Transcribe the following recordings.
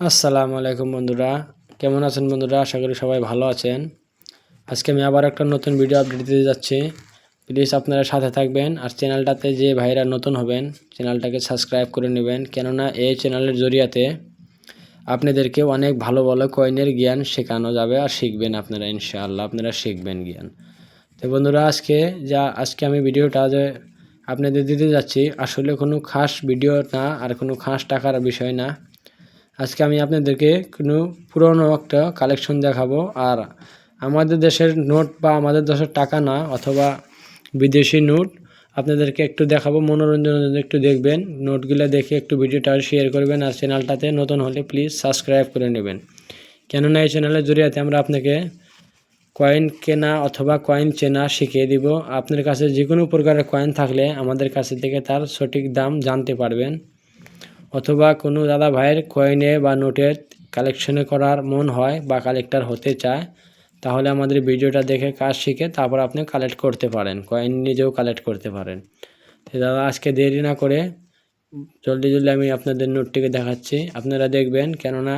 আসসালামু আলাইকুম বন্ধুরা। কেমন আছেন বন্ধুরা? আশা করি সবাই ভালো আছেন। আজকে আমি আবার একটা নতুন ভিডিও আপডেট দিতে যাচ্ছি। প্লিজ আপনারা সাথে থাকবেন আর চ্যানেলটাতে যে ভাইরা নতুন হবেন চ্যানেলটাকে সাবস্ক্রাইব করে নেবেন। কেননা এই চ্যানেলের জরিয়াতে আপনাদেরকে অনেক ভালো ভালো কয়েনের জ্ঞান শেখানো যাবে আর শিখবেন আপনারা, ইনশাআল্লাহ। আপনারা শিখবেন জ্ঞান। তো বন্ধুরা, আজকে যা, আজকে আমি ভিডিওটা যে আপনাদের দিতে যাচ্ছি, আসলে কোনো খাস ভিডিও না আর কোনো খাস টাকার বিষয় না। আজকে আমি আপনাদেরকে কোনো পুরনো একটা কালেকশন দেখাবো। আর আমাদের দেশের নোট বা আমাদের দেশের টাকা না, অথবা বিদেশি নোট, আপনাদেরকে একটু দেখাবো। মনোরঞ্জনের জন্য একটু দেখবেন। নোটগুলো দেখে একটু ভিডিওটা শেয়ার করবেন আর চ্যানেলটাতে নতুন হলে প্লিজ সাবস্ক্রাইব করে নেবেন। কেননা এই চ্যানেলের জরিয়াতে আমরা আপনাকে কয়েন কেনা অথবা কয়েন চেনা শিখিয়ে দিব। আপনার কাছে যে কোনো প্রকারের কয়েন থাকলে আমাদের কাছে থেকে তার সঠিক দাম জানতে পারবেন। অথবা কোনো দাদা ভাইয়ের কয়েনে বা নোটের কালেকশনে করার মন হয় বা কালেক্টর হতে চায়, তাহলে আমাদের ভিডিওটা দেখে কাজ শিখে তারপর আপনি কালেক্ট করতে পারেন কয়েন নিজেও কালেক্ট করতে পারেন। তো দাদা, আজকে দেরি না করে জলদি জলদি আমি আপনাদের নোটটিকে দেখাচ্ছি। আপনারা দেখবেন, কেননা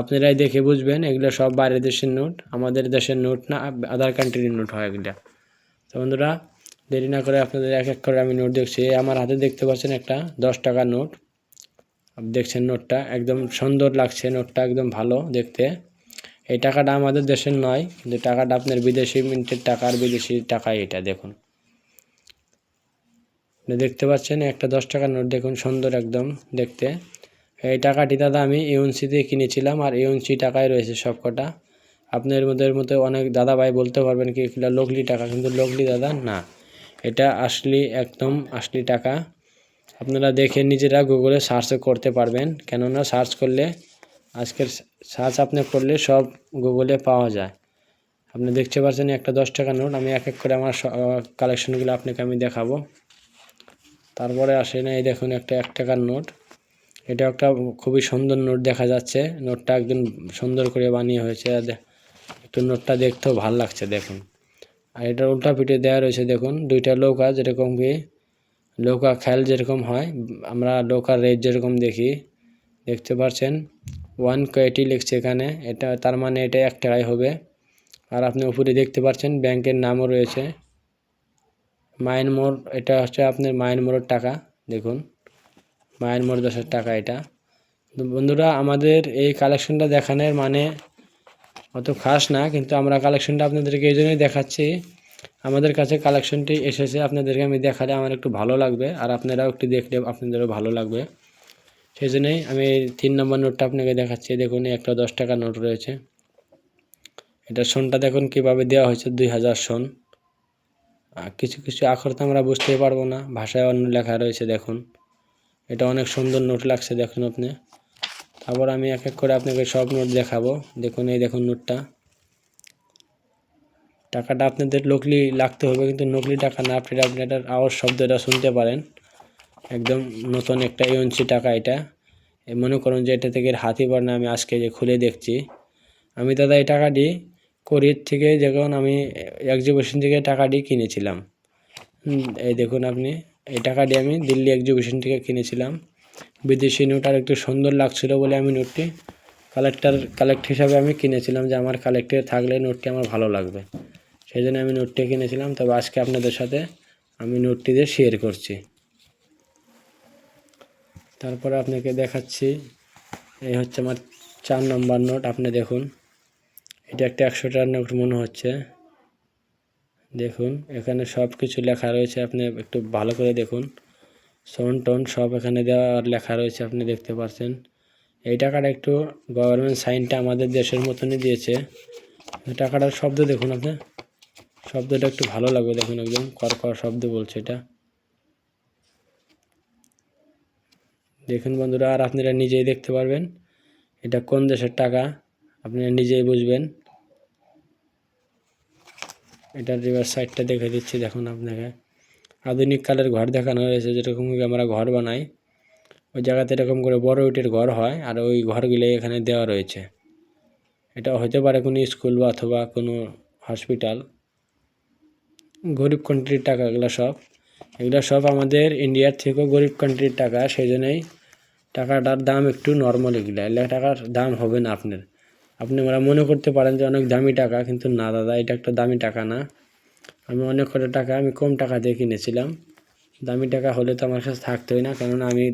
আপনারাই দেখে বুঝবেন এগুলো সব বাইরের দেশের নোট আমাদের দেশের নোট না আদার কান্ট্রির নোট হয় এগুলো। তো বন্ধুরা, দেরি না করে আপনাদের এক এক করে আমি নোট দেখছি। আমার হাতে দেখতে পাচ্ছেন একটা দশ টাকার নোট দেখছেন নোটটা, একদম সুন্দর লাগছে নোটটা, একদম ভালো দেখতে। এই টাকাটা আমাদের দেশের নয়, কিন্তু টাকাটা আপনার বিদেশি মিন্টের টাকার বিদেশি টাকা এটা, দেখুন। দেখতে পাচ্ছেন একটা দশ টাকার নোট, দেখুন সুন্দর একদম দেখতে। এই টাকাটি দাদা আমি ইউএনসি দিয়ে কিনেছিলাম আর ইউএনসি টাকায় রয়েছে সব কটা আপনার মধ্যে মধ্যে অনেক দাদা ভাই বলতে পারবেন কি, এগুলো লোকলি টাকা, কিন্তু লোকলি দাদা না। এটা আসলি, একদম আসলি টাকা। আপনারা দেখে নিজেরা গুগলে সার্চ করতে পারবেন। কেননা সার্চ করলে, আজকের সার্চ আপনি করলে সব গুগলে পাওয়া যায়। আপনি দেখতে পাচ্ছেন একটা দশ টাকা নোট, আমি এক এক করে আমার কালেকশনগুলো আপনাকে আমি দেখাবো। তারপরে আসে না এই দেখুন একটা এক টাকার নোট। এটা একটা খুবই সুন্দর নোট দেখা যাচ্ছে। নোটটা একদম সুন্দর করে বানিয়ে হয়েছে। একটু নোটটা দেখতেও ভালো লাগছে দেখুন। আর এটার উল্টা পিঠে দেওয়া রয়েছে দেখুন, দুইটা নৌকা যেরকম কি নৌকা খেল যেরকম হয় আমরা নৌকার রেট যেরকম দেখি দেখতে পাচ্ছেন ওয়ান কোয়েটি লিখছে এখানে এটা তার মানে এটা এক টাকায় হবে আর আপনি উপরে দেখতে পাচ্ছেন ব্যাংকের নামও রয়েছে মাইন মোড় এটা হচ্ছে আপনার মাইন মোড়ের টাকা দেখুন মায়ের মোড় দশের টাকা এটা বন্ধুরা আমাদের এই কালেকশনটা দেখানোর মানে অত খাস না কিন্তু আমরা কালেকশনটা আপনাদেরকে এই জন্যই দেখাচ্ছি আমাদের কাছে কালেকশনটি এসেছে, আপনাদেরকে আমি দেখালে আমার একটু ভালো লাগবে, আর আপনারাও একটু দেখলে আপনাদেরও ভালো লাগবে। সেই জন্যই আমি তিন নম্বর নোটটা আপনাকে দেখাচ্ছি, দেখুন একটা দশ টাকা নোট রয়েছে। এটা সোনটা দেখুন কীভাবে দেওয়া হয়েছে, দুই হাজার সোন। কিছু কিছু আখর তো আমরা বুঝতেই পারব না, ভাষায় অন্য লেখা রয়েছে, দেখুন। এটা অনেক সুন্দর নোট লাগছে, দেখুন আপনি। তারপর আমি এক এক করে আপনাকে সব নোট দেখাবো, দেখুন এই দেখুন নোটটা। টাকাটা আপনাদের নকলি লাগতে হবে, কিন্তু নকলি টাকা না, আপনি আপনি এটার আওয়াজ শব্দটা শুনতে পারেন। একদম নতুন একটা ইউএনসি টাকা এটা। মনে করুন যে এটা থেকে হাতি না আমি আজকে যে খুলে দেখছি। আমি দাদা এই টাকাটি কোরিয়ার থেকে যখন আমি এক্সিবিশন থেকে টাকাটি কিনেছিলাম। এই দেখুন আপনি, এই টাকাটি আমি দিল্লি এক্সিবিশন থেকে কিনেছিলাম। বিদেশি নোট আর একটু সুন্দর লাগছিল বলে আমি নোটটি কালেক্টার কালেক্ট হিসাবে আমি কিনেছিলাম যে আমার কালেক্টে থাকলে নোটটি আমার ভালো লাগবে। সেই জন্য আমি নোটটি কিনেছিলাম। তবে আজকে আপনাদের সাথে আমি নোটটি দিয়ে শেয়ার করছি। তারপরে আপনাকে দেখাচ্ছি। এই হচ্ছে আমার চার নম্বর নোট, আপনি দেখুন। এটা একটা একশো টাকার নোট মনে হচ্ছে। দেখুন, এখানে সব কিছু লেখা রয়েছে, আপনি একটু ভালো করে দেখুন। সন টন সব এখানে দেওয়া লেখা রয়েছে, আপনি দেখতে পাচ্ছেন। এই টাকাটা একটু গভর্নমেন্ট সাইনটা আমাদের দেশের মতনই দিয়েছে। টাকাটার শব্দ দেখুন আপনি। শব্দটা একটু ভালো লাগবে দেখুন একদম, কর শব্দ বলছে এটা। দেখুন বন্ধুরা, আর আপনারা নিজেই দেখতে পারবেন এটা কোন দেশের টাকা, আপনারা নিজেই বুঝবেন। এটার রিভার সাইডটা দেখে দিচ্ছি, দেখুন আপনাকে। আধুনিক কালের ঘর দেখানো হয়েছে, যেরকম আমরা ঘর বানাই, ওই জায়গাতে এরকম করে বড় ইটের ঘর হয়, আর ওই ঘরগুলো এখানে দেওয়া রয়েছে। এটা হতে পারে কোনো স্কুল বা অথবা কোনো হসপিটাল গরিব কান্ট্রির টাকা, এগুলো সব। এগুলো সব আমাদের ইন্ডিয়ার থেকেও গরিব কান্ট্রির টাকা সেই জন্যই টাকাটার দাম একটু নর্মাল এগুলো। এগুলো টাকার দাম হবে না আপনার। আপনি ওরা মনে করতে পারেন যে অনেক দামি টাকা, কিন্তু না দাদা, এটা একটা দামি টাকা না। আমি অনেক কটা টাকা, আমি কম টাকা দিয়ে কিনেছিলাম। দামি টাকা হলে তো আমার কাছে থাকতোই না, কেননা আমি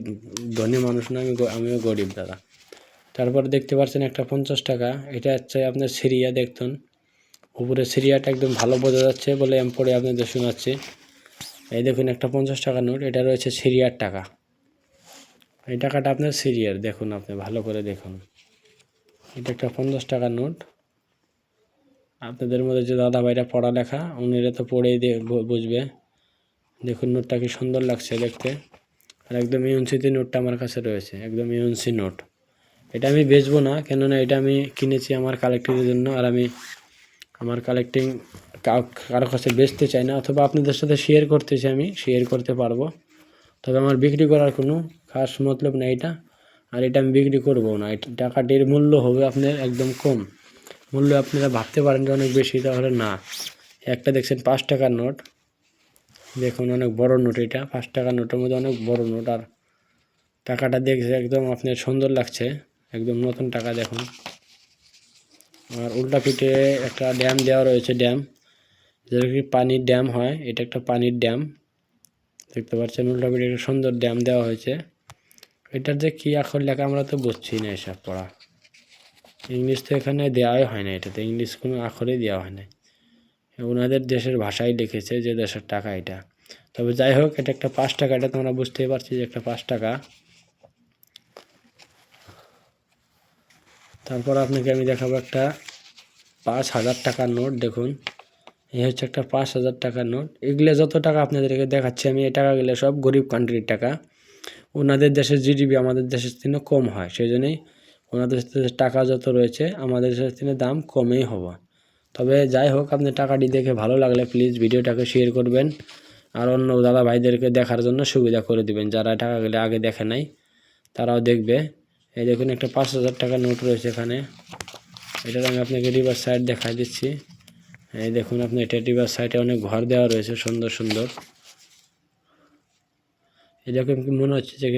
ধনী মানুষ না, আমি আমিও গরিব দাদা। তারপর দেখতে পাচ্ছেন একটা পঞ্চাশ টাকা, এটা হচ্ছে আপনার সিরিয়া দেখতুন। উপরে সিরিয়াটা একদম ভালো বোঝা যাচ্ছে বলে আমি পরে আপনাদের শোনাচ্ছি। এই দেখুন, একটা পঞ্চাশ টাকা নোট, এটা রয়েছে সিরিয়ার টাকা। এই টাকাটা আপনার সিরিয়ার, দেখুন আপনি, ভালো করে দেখুন। এটা একটা পঞ্চাশ টাকার নোট। আপনাদের মধ্যে যে দাদা ভাইরা পড়ালেখা, উনিরা তো পড়েই বুঝবে। দেখুন, নোটটা কি সুন্দর লাগছে দেখতে। আর একদম ইউনসিতে নোটটা আমার কাছে রয়েছে, একদম ইউনসি নোট। এটা আমি বেচবো না, কেননা এটা আমি কিনেছি আমার কালেক্টিংয়ের জন্য, আর আমি আমার কালেক্টিং কারও কাছে বেচতে চাই না অথবা আপনাদের সাথে শেয়ার করতে চাই আমি শেয়ার করতে পারব। তবে আমার বিক্রি করার কোনো খাস মতলব নেই এটা। আর এটা আমি বিক্রি করব না। টাকাটির মূল্য হবে আপনার একদম কম। মূল্য আপনারা ভাবতে পারেন যে অনেক বেশি, তাহলে না। একটা দেখছেন পাঁচ টাকার নোট। দেখুন অনেক বড় নোট এটা। পাঁচ টাকার নোটের মধ্যে অনেক বড় নোট। আর টাকাটা দেখছে একদম আপনার সুন্দর লাগছে। একদম নতুন টাকা দেখুন। আর উল্টা পিঠে একটা ড্যাম দেওয়া রয়েছে, ড্যাম। যেটা কি পানির ড্যাম হয়, এটা একটা পানির ড্যাম। দেখতে পাচ্ছেন উল্টা পিঠে একটা সুন্দর ড্যাম দেওয়া হয়েছে। এটার যে কী আখর লেখা আমরা তো বুঝছি না এসব পড়া। ইংলিশ তো এখানে দেওয়াই হয় না, এটাতে ইংলিশ কোনো আখরেই দেওয়া হয় না। ওনাদের দেশের ভাষায় লিখেছে যে দেশের টাকা এটা। তবে যাই হোক, এটা একটা পাঁচ টাকা, এটা তোমরা বুঝতেই পারছি যে একটা পাঁচ টাকা। তারপর আপনাকে আমি দেখাবো একটা পাঁচ হাজার টাকার নোট, দেখুন। এই হচ্ছে একটা পাঁচ হাজার টাকার নোট। এগুলো যত টাকা আপনাদেরকে দেখাচ্ছি আমি এই টাকাগুলো সব গরিব কান্ট্রির টাকা। ওনাদের দেশের জিডিপি আমাদের দেশের থেকে কম হয় সেই জন্যই ওনাদের টাকা যত রয়েছে, আমাদের দেশের থেকে দাম কমেই হবে। তবে যাই হোক, আপনি টাকাটি দেখে ভালো লাগলে প্লিজ ভিডিওটাকে শেয়ার করবেন, আর অন্য দাদা ভাইদেরকে দেখার জন্য সুবিধা করে দিবেন, যারা টাকাগুলো আগে দেখে নাই, তারাও দেখবে। এই দেখুন, একটা পাঁচ হাজার টাকার নোট রয়েছে এখানে। এটার আমি আপনাকে রিভার সাইড দেখাই দিচ্ছি। এই দেখুন, আপনি এটা রিভার সাইডে অনেক ঘর দেওয়া রয়েছে, সুন্দর সুন্দর। এরকম মনে হচ্ছে যে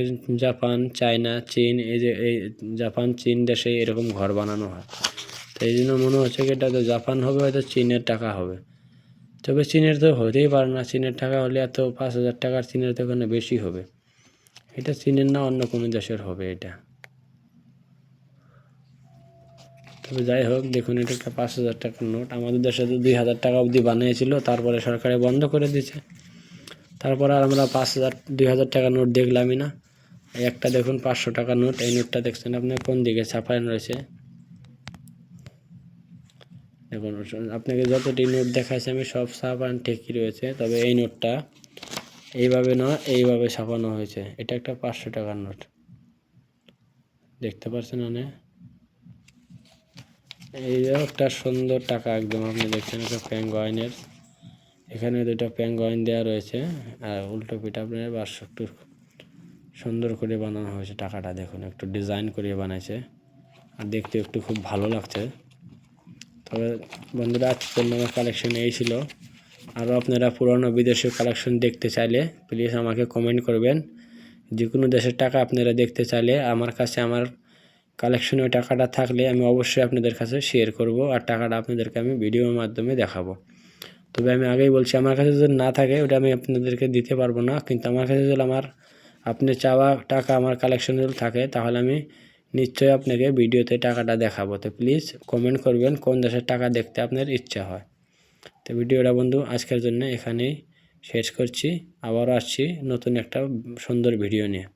জাপান, চায়না, চীন, এই যে, এই জাপান, চীন দেশে এরকম ঘর বানানো হয়। তো এই জন্য মনে হচ্ছে কি এটা তো জাপান হবে, হয়তো চীনের টাকা হবে। তবে চীনের তো হতেই পারে না, চীনের টাকা হলে এত পাঁচ হাজার টাকার চীনের তো ওখানে বেশি হবে। এটা চীনের না অন্য কোনো দেশের হবে এটা। তবে যাই হোক, দেখুন, এটা একটা পাঁচ হাজার টাকার নোট। আমাদের দেশে তো দুই হাজার টাকা অবধি বানিয়েছিল, তারপরে সরকারে বন্ধ করে দিয়েছে। তারপরে আর আমরা পাঁচ হাজার, দুই হাজার টাকার নোট দেখলামই না। একটা দেখুন, পাঁচশো টাকার নোট। এই নোটটা দেখছেন আপনার কোন দিকে ছাপানো রয়েছে? দেখুন, আপনাকে যতটি নোট দেখাচ্ছে আমি সব ছাপান ঠিকই রয়েছে, তবে এই নোটটা এইভাবে নয় এইভাবে ছাপানো হয়েছে। এটা একটা পাঁচশো টাকার নোট। দেখতে পাচ্ছেন অনেক এই একটা সুন্দর টাকা একদম আপনি দেখছেন একটা প্যাঙ্গয়েনের এখানে দুটো প্যাঙ্গয়েন দেওয়া রয়েছে, আর উল্টো পিঠা আপনার বারশো একটু সুন্দর করে বানানো হয়েছে টাকাটা, দেখুন, একটু ডিজাইন করে বানাইছে। আর দেখতে একটু খুব ভালো লাগছে। তবে বন্ধুরা, আজকের আমার কালেকশন এই ছিল। আরও আপনারা পুরনো বিদেশের কালেকশন দেখতে চাইলে প্লিজ আমাকে কমেন্ট করবেন। যে কোনো দেশের টাকা আপনারা দেখতে চাইলে আমার কাছে আমার কালেকশনে ওই টাকাটা থাকলে আমি অবশ্যই আপনাদের কাছে শেয়ার করব আর টাকাটা আপনাদেরকে আমি ভিডিওর মাধ্যমে দেখাবো। তবে আমি আগেই বলছি, আমার কাছে যদি না থাকে, ওটা আমি আপনাদেরকে দিতে পারব না। কিন্তু আমার কাছে যদি আমার, আপনি চাওয়া টাকা আমার কালেকশন যদি থাকে, তাহলে আমি নিশ্চয়ই আপনাকে ভিডিওতে টাকাটা দেখাবো। তো প্লিজ কমেন্ট করবেন, কোন দেশের টাকা দেখতে আপনার ইচ্ছা হয়। তো ভিডিওটা বন্ধু, আজকের জন্য এখানেই শেষ করছি। আবারও আসছি নতুন একটা সুন্দর ভিডিও নিয়ে।